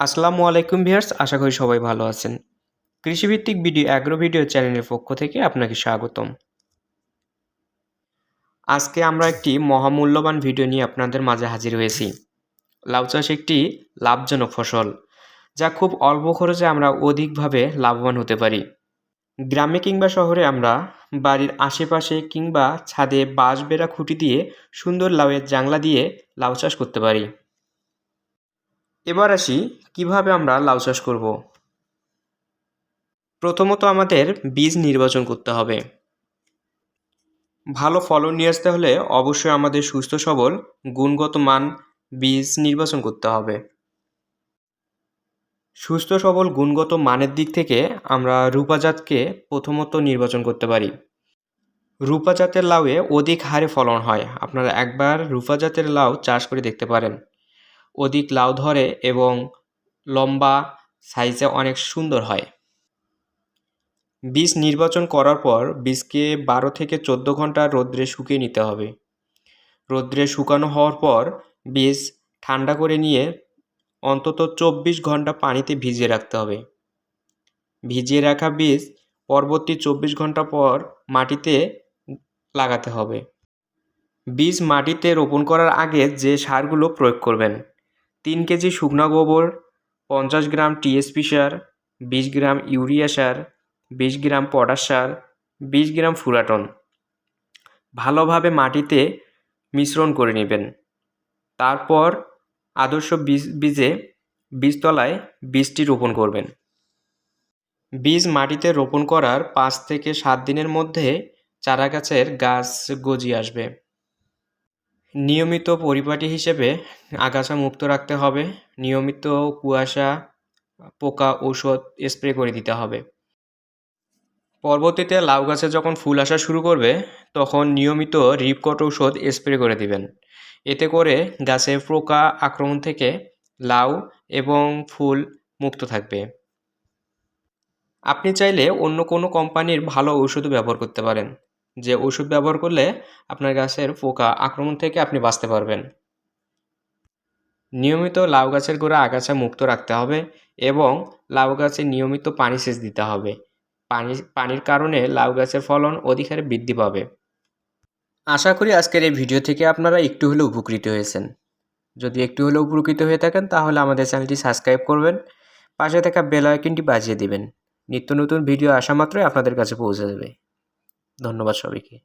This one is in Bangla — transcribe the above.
আসসালামু আলাইকুম ভিউয়ার্স, আশা করি সবাই ভালো আছেন। কৃষিভিত্তিক ভিডিও অ্যাগ্রো ভিডিও চ্যানেলের পক্ষ থেকে আপনাকে স্বাগতম। আজকে আমরা একটি মহামূল্যবান ভিডিও নিয়ে আপনাদের মাঝে হাজির হয়েছি। লাউ চাষ একটি লাভজনক ফসল, যা খুব অল্প খরচে আমরা অধিকভাবে লাভবান হতে পারি। গ্রামে কিংবা শহরে আমরা বাড়ির আশেপাশে কিংবা ছাদে বাঁশ বেড়া খুঁটি দিয়ে সুন্দর লাউয়ের জাংলা দিয়ে লাউ চাষ করতে পারি। এবার আসি, কীভাবে আমরা লাউ চাষ করব? প্রথমত আমাদের বীজ নির্বাচন করতে হবে। ভালো ফলন নিয়ে আসতে হলে অবশ্যই আমাদের সুস্থ সবল, গুণগত মান বীজ নির্বাচন করতে হবে। সুস্থ সবল, গুণগত মানের দিক থেকে আমরা রূপাজাতকে প্রথমত নির্বাচন করতে পারি। রূপাজাতের লাউয়ে অধিক হারে ফলন হয়। আপনারা একবার রূপাজাতের লাউ চাষ করে দেখতে পারেন। অধিক লাউ ধরে এবং লম্বা সাইজে অনেক সুন্দর হয়। বীজ নির্বাচন করার পর বীজকে বারো থেকে চোদ্দ ঘণ্টা রোদ্রে শুকিয়ে নিতে হবে। রোদ্রে শুকানো হওয়ার পর বীজ ঠান্ডা করে নিয়ে অন্তত চব্বিশ ঘণ্টা পানিতে ভিজিয়ে রাখতে হবে। ভিজিয়ে রাখা বীজ পরবর্তী চব্বিশ ঘণ্টা পর মাটিতে লাগাতে হবে। বীজ মাটিতে রোপণ করার আগে যে সারগুলো প্রয়োগ করবেন তিন কেজি শুকনো গোবর, পঞ্চাশ গ্রাম টিএসপি সার, বিশ গ্রাম ইউরিয়া সার, বিশ গ্রাম পটাশ সার, বিশ গ্রাম ফুরাটন। ভালোভাবে মাটিতে মিশ্রণ করে নেবেন। তারপর আদর্শ বীজ, বীজে বীজতলায় বীজটি রোপণ করবেন। বীজ মাটিতে রোপণ করার পাঁচ থেকে সাত দিনের মধ্যে চারা গাছের গাছ গজিয়ে আসবে। নিয়মিত পরিপাটি হিসেবে আগাছা মুক্ত রাখতে হবে। নিয়মিত কুয়াশা, পোকা, ঔষধ স্প্রে করে দিতে হবে। পরবর্তীতে লাউ গাছে যখন ফুল আসা শুরু করবে, তখন নিয়মিত রিপকট ঔষধ স্প্রে করে দিবেন। এতে করে গাছে পোকা আক্রমণ থেকে লাউ এবং ফুল মুক্ত থাকবে। আপনি চাইলে অন্য কোনো কোম্পানির ভালো ঔষধও ব্যবহার করতে পারেন। যে ওষুধ ব্যবহার করলে আপনার গাছের পোকা আক্রমণ থেকে আপনি বাঁচতে পারবেন। নিয়মিত লাউ গাছের গোড়া আগাছা মুক্ত রাখতে হবে এবং লাউ গাছে নিয়মিত পানি সেচ দিতে হবে। পানি, পানির কারণে লাউ গাছের ফলন অধিকারে বৃদ্ধি পাবে। আশা করি আজকের এই ভিডিও থেকে আপনারা একটু হলেও উপকৃত হয়েছেন। যদি একটু হলেও উপকৃত হয়ে থাকেন তাহলে আমাদের চ্যানেলটি সাবস্ক্রাইব করবেন, পাশে থাকা বেল আইকনটি বাজিয়ে দিবেন। নিত্য নতুন ভিডিও আসা মাত্রই আপনাদের কাছে পৌঁছে যাবে। ধন্যবাদ সবাইকে।